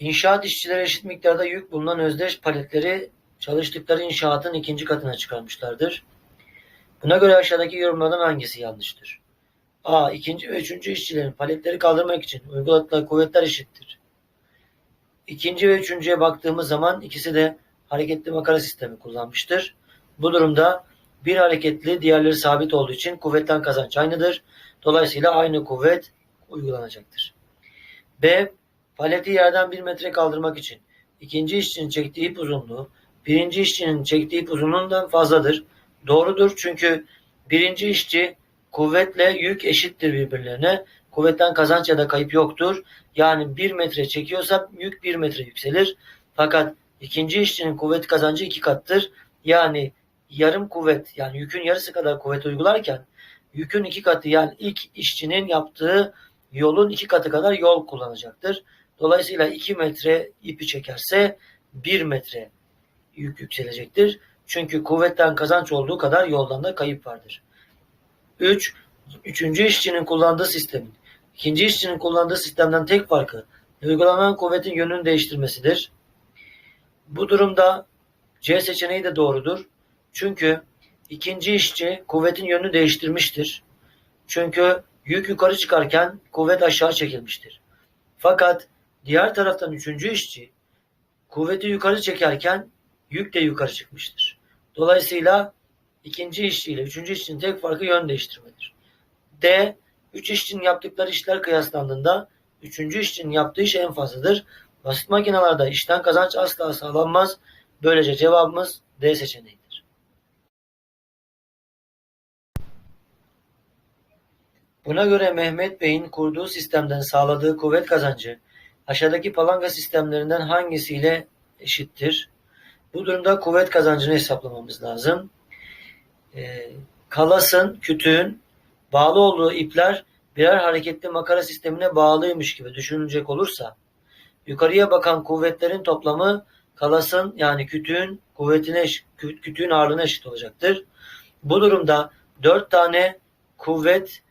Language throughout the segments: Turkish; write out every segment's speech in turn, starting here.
İnşaat işçileri eşit miktarda yük bulunan özdeş paletleri çalıştıkları inşaatın ikinci katına çıkarmışlardır. Buna göre aşağıdaki yorumlardan hangisi yanlıştır? A. İkinci ve üçüncü işçilerin paletleri kaldırmak için uyguladıkları kuvvetler eşittir. İkinci ve üçüncüye baktığımız zaman ikisi de hareketli makara sistemi kullanmıştır. Bu durumda bir hareketli diğerleri sabit olduğu için kuvvetten kazanç aynıdır. Dolayısıyla aynı kuvvet uygulanacaktır. B. Paleti yerden bir metre kaldırmak için ikinci işçinin çektiği ip uzunluğu birinci işçinin çektiği ip uzunluğundan fazladır. Doğrudur çünkü birinci işçi kuvvetle yük eşittir birbirlerine. Kuvvetten kazanç ya da kayıp yoktur. Yani bir metre çekiyorsa yük bir metre yükselir. Fakat ikinci işçinin kuvvet kazancı iki kattır. Yani yarım kuvvet yani yükün yarısı kadar kuvvet uygularken yükün iki katı yani ilk işçinin yaptığı yolun iki katı kadar yol kullanacaktır. Dolayısıyla 2 metre ipi çekerse 1 metre yük yükselecektir. Çünkü kuvvetten kazanç olduğu kadar yoldan da kayıp vardır. 3. Üçüncü işçinin kullandığı sistemin ikinci işçinin kullandığı sistemden tek farkı uygulanan kuvvetin yönünü değiştirmesidir. Bu durumda C seçeneği de doğrudur. Çünkü ikinci işçi kuvvetin yönünü değiştirmiştir. Çünkü yük yukarı çıkarken kuvvet aşağı çekilmiştir. Fakat diğer taraftan üçüncü işçi kuvveti yukarı çekerken yük de yukarı çıkmıştır. Dolayısıyla ikinci işçi ile üçüncü işçinin tek farkı yön değiştirmedir. D. Üç işçinin yaptıkları işler kıyaslandığında üçüncü işçinin yaptığı iş en fazladır. Basit makinelerde işten kazanç asla sağlanmaz. Böylece cevabımız D seçeneğidir. Buna göre Mehmet Bey'in kurduğu sistemden sağladığı kuvvet kazancı aşağıdaki palanga sistemlerinden hangisiyle eşittir? Bu durumda kuvvet kazancını hesaplamamız lazım. Ee, kalasın, kütüğün bağlı olduğu ipler birer hareketli makara sistemine bağlıymış gibi düşünülecek olursa yukarıya bakan kuvvetlerin toplamı kalasın yani kütüğün kuvvetine kütüğün ağırlığına eşit olacaktır. Bu durumda dört tane kuvvet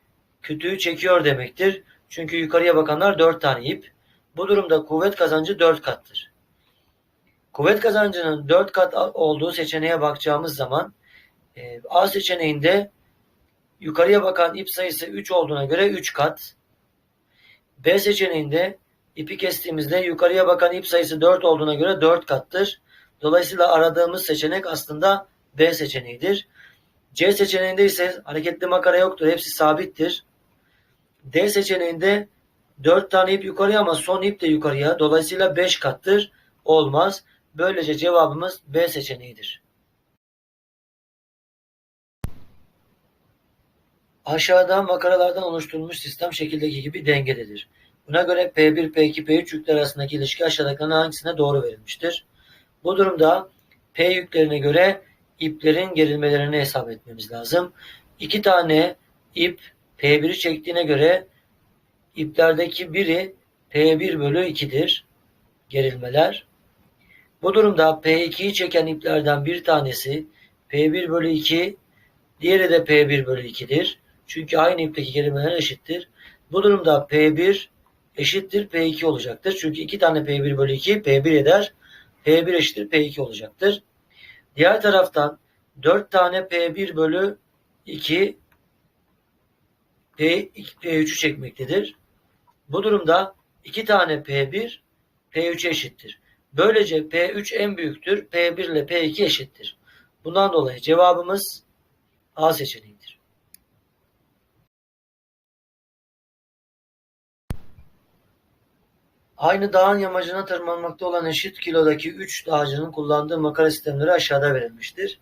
kütüğü çekiyor demektir. Çünkü yukarıya bakanlar dört tane ip. Bu durumda kuvvet kazancı dört kattır. Kuvvet kazancının dört kat olduğu seçeneğe bakacağımız zaman e, A seçeneğinde yukarıya bakan ip sayısı 3 olduğuna göre 3 kat. B seçeneğinde ipi kestiğimizde yukarıya bakan ip sayısı 4 olduğuna göre 4 kattır. Dolayısıyla aradığımız seçenek aslında B seçeneğidir. C seçeneğinde ise hareketli makara yoktur. Hepsi sabittir. D seçeneğinde 4 tane ip yukarıya ama son ip de yukarıya. Dolayısıyla 5 kattır. Olmaz. Böylece cevabımız B seçeneğidir. Aşağıda makaralardan oluşturulmuş sistem şekildeki gibi dengededir. Buna göre P1, P2, P3 yükler arasındaki ilişki aşağıdakilerden hangisine doğru verilmiştir? Bu durumda P yüklerine göre iplerin gerilmelerini hesap etmemiz lazım. İki tane ip P1'i çektiğine göre iplerdeki biri P1 bölü 2'dir gerilmeler. Bu durumda P2'yi çeken iplerden bir tanesi P1 bölü 2, diğeri de P1 bölü 2'dir. Çünkü aynı ipteki gerilmeler eşittir. Bu durumda P1 eşittir P2 olacaktır. Çünkü iki tane P1 bölü 2 P1 eder. P1 eşittir P2 olacaktır. Diğer taraftan 4 tane P1 bölü 2 P, P3'ü çekmektedir. Bu durumda 2 tane P1 P3'e eşittir. Böylece P3 en büyüktür. P1 ile P2 eşittir. Bundan dolayı cevabımız A seçeneğidir. Aynı dağın yamacına tırmanmakta olan eşit kilodaki 3 dağcının kullandığı makara sistemleri aşağıda verilmiştir.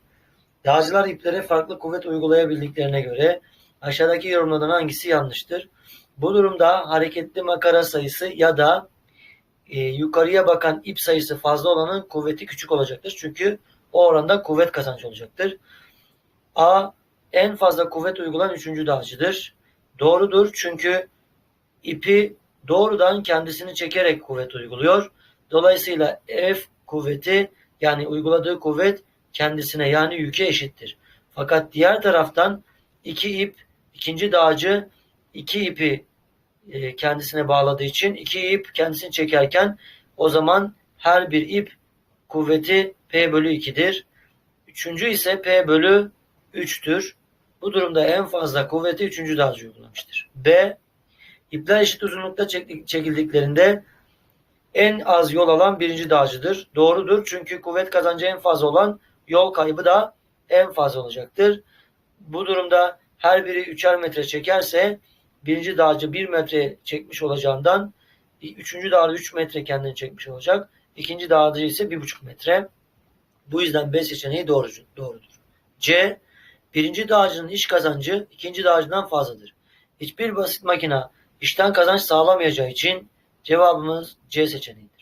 Dağcılar iplere farklı kuvvet uygulayabildiklerine göre aşağıdaki yorumlardan hangisi yanlıştır? Bu durumda hareketli makara sayısı ya da e, yukarıya bakan ip sayısı fazla olanın kuvveti küçük olacaktır. Çünkü o oranda kuvvet kazancı olacaktır. A. En fazla kuvvet uygulanan üçüncü dağcıdır. Doğrudur çünkü ipi doğrudan kendisini çekerek kuvvet uyguluyor. Dolayısıyla F kuvveti yani uyguladığı kuvvet kendisine yani yüke eşittir. Fakat diğer taraftan iki ip, ikinci dağcı iki ipi e, kendisine bağladığı için iki ip kendisini çekerken O zaman her bir ip kuvveti P bölü 2'dir. Üçüncü ise P bölü 3'tür. Bu durumda en fazla kuvveti üçüncü dağcı uygulamıştır. B. İpler eşit uzunlukta çekil- çekildiklerinde en az yol alan birinci dağcıdır. Doğrudur çünkü kuvvet kazancı en fazla olan yol kaybı da en fazla olacaktır. Bu durumda her biri üçer metre çekerse birinci dağcı bir metre çekmiş olacağından üçüncü dağcı 3 metre kendini çekmiş olacak. İkinci dağcı ise bir buçuk metre. Bu yüzden B seçeneği doğrucu, doğrudur. C. Birinci dağcının iş kazancı ikinci dağcıdan fazladır. Hiçbir basit makina işten kazanç sağlamayacağı için cevabımız C seçeneğidir.